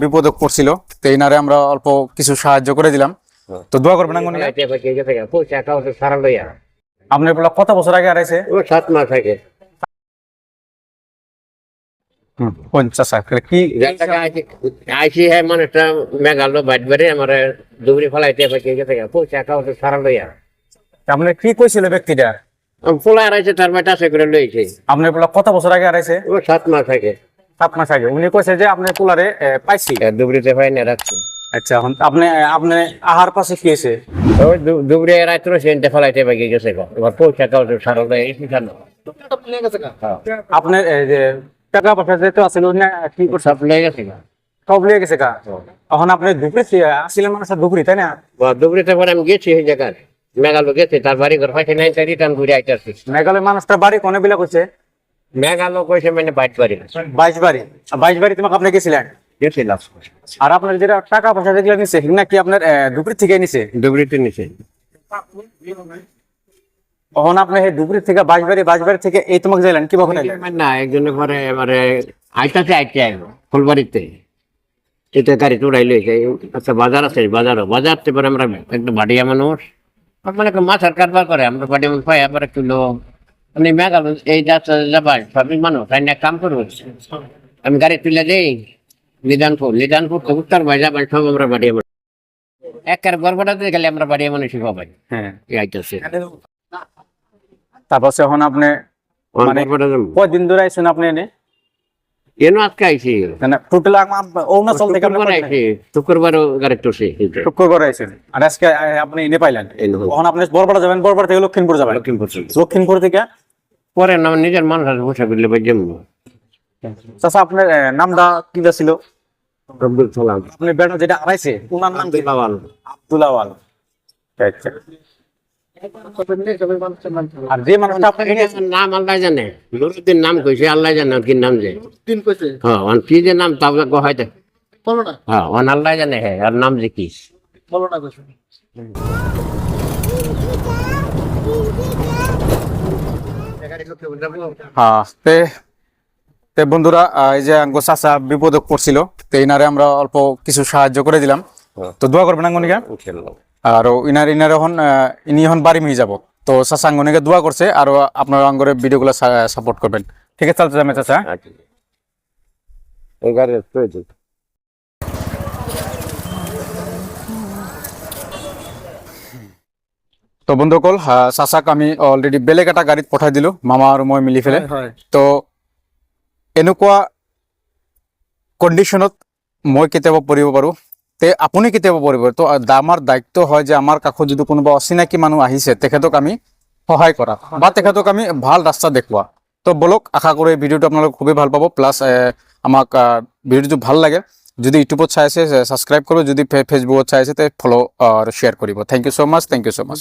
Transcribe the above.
বিপদে পড়ছিল তো এনারে আমরা অল্প কিছু সাহায্য করে দিলাম। তো দোয়া করবেন আঙ্গুনি পয়সা কাউকে সারা লইয়া আপনার বলা কত বছর আগে হারাইছে? ও সাত মাস আগে। পঞ্চাশ কি আইসি হ্যাঁ মানুষটা মেঘালো বাইট বেড়ে আমার দুবরি ফলাইতে পারছে গেছে পয়সা কাউকে সারা লইয়া আপনার কি কইছিল ব্যক্তিটা? পোলা হারাইছে তার বাড়িতে আছে করে লইছে। আপনার বলা কত বছর আগে হারাইছে? ও সাত মাস আগে। সাত মাস আগে। উনি কইছে যে আপনার কুলারে পাইছি। দুবরিতে পাই না রাখছে। আচ্ছা এখন আপনি আপনি আহার পাশে কি হয়েছে? ওই দুবরি রাত্র সেনতে ফলাইতে পারছে গেছে গো। এবার পয়সা কাউকে সারা লইয়া এই শিখানো আপনার এই যে টাকা পয়সা যেতে আসছিল না কি করছে সব লয়ে গেছে গো। সব লিয়ে গেছে কা এখন আপনি দুপুরে আসছিলেন মানে দুপুরি তাই না? বা দুবরিতে পরে আমি গেছি এই জায়গায়। মেঘালয় গেছে তার বাড়ি ঘর পাইছে নাই তাই রিটার্ন ঘুরে আইতাছি। মেঘালয় মানুষটা বাড়ি কোনে বিলা করছে মেঘালো কইছে মানে বাড়ি বাইশ বাড়ি বাইশ বাড়ি তোমাকে আপনি গেছিলেন? গেছিলাম। আর আপনার যেটা টাকা পয়সা যেগুলো নিচ্ছে সেগুলো কি আপনার দুপুর থেকে নিছে? দুবরিতে নিছে। তখন আপনি এই দুপুর থেকে বাইশ বাড়ি থেকে এই তোমাকে যাইলেন কি কখন? না একজনের ঘরে এবারে আইতাছে আইতে আইব ফুলবাড়িতে। এটা গাড়ি চড়াই লইছে আচ্ছা বাজার আছে বাজারও। বাজার পরে আমরা একটা বাড়িয়া মানুষ। মানে মাথার কারবার করে আমরা বাড়ি পাই আবার একটু লোক। মানে মেঘাল এই যাত্রা যাবার সবই মানুষ তাই না কাম করব। আমি গাড়ি তুলে দেই নিদানপুর নিদানপুর তো উত্তর ভাই যাবেন সব আমরা বাড়িয়া মানুষ একের গড়বড়াতে গেলে আমরা বাড়িয়া মানুষই পাবাই হ্যাঁ। আইতাছে। তারপর এখন আপনি মানে কয়দিন ধরে আইসেন আপনি এনে? এনো আজকে আইছি। মানে টোটাল অরুণাচল থেকে আপনি শুক্রবার আইছি শুক্রবারও গাড়ি টসে শুক্রবার আইসেন আর আজকে আপনি এনে পাইলেন? তখন আপনি বরপাড়া যাবেন বরপাড়া থেকে লক্ষ্মীপুর যাবেন? লক্ষ্মীপুর লক্ষ্মীপুর থেকে পরে না আমার নিজের মানুষ আছে বসে করলে ভাই জন্ম চাচা আপনার আহ, নামটা কি ছিল? আব্দুল সালাম। আপনি বেটা যেটা আড়াইছে ওনার নাম কি? লাওয়াল আব্দুল আচ্ছা। আর যে মানুষটা আপনি এনে নাম আল্লাহ জানে। নুরুদ্দিন নাম কইছে আল্লাহ জানে ওর কি নাম যে। হ্যাঁ ওর কি যে নাম তা হ্যাঁ ওন আল্লাহ জানে হ্যাঁ আর নাম যে কি। হ্যাঁ তে তে বন্ধুরা এই যে আঙ্গো চাচা বিপদে পড়ছিল তো ইনারে আমরা অল্প কিছু সাহায্য করে দিলাম। তো দোয়া করবেন আঙ্গনিকা? আর ইনার ইনার এখন ইনি এখন বাড়ি মিয়ে যাব। তো চাচা আঙ্গনিকে দোয়া করছে আর আপনার আঙ্গরে ভিডিওগুলো সাপোর্ট করবেন। ঠিক আছে চলতে চাচা। এই গাড়ি তো বন্ধুসকল চাচাক আমি অলৰেডি বেলেগ এটা গাড়ীত পঠাই দিলো মামা আৰু মই মিলি পেলাই তো এনেকুৱা কণ্ডিশ্যনত মই কেতিয়াবা পৰিব পাৰোঁ। তে আপুনি কেতিয়াবা পৰিব। তো আমাৰ দায়িত্ব হয় যে আমাৰ কাষত যদি কোনোবা অচিনাকি মানুহ আহিছে তেখেতক আমি সহায় কৰা বা তেখেতক আমি ভালো ৰাস্তা দেখুওৱা। তো বলক আশা কৰোঁ এই ভিডিঅ'টো আপোনালোক খুবেই ভালো পাব। প্লাছ আমাক ভিডিঅ'টো ভালো লাগে। যদি ইউটিউবত চাই আছে ছাবস্ক্ৰাইব কৰিব। যদি ফেচবুকত চাই আছে তে ফ'ল' আৰু শ্বেয়াৰ কৰিব। Thank you so' much thank you so' much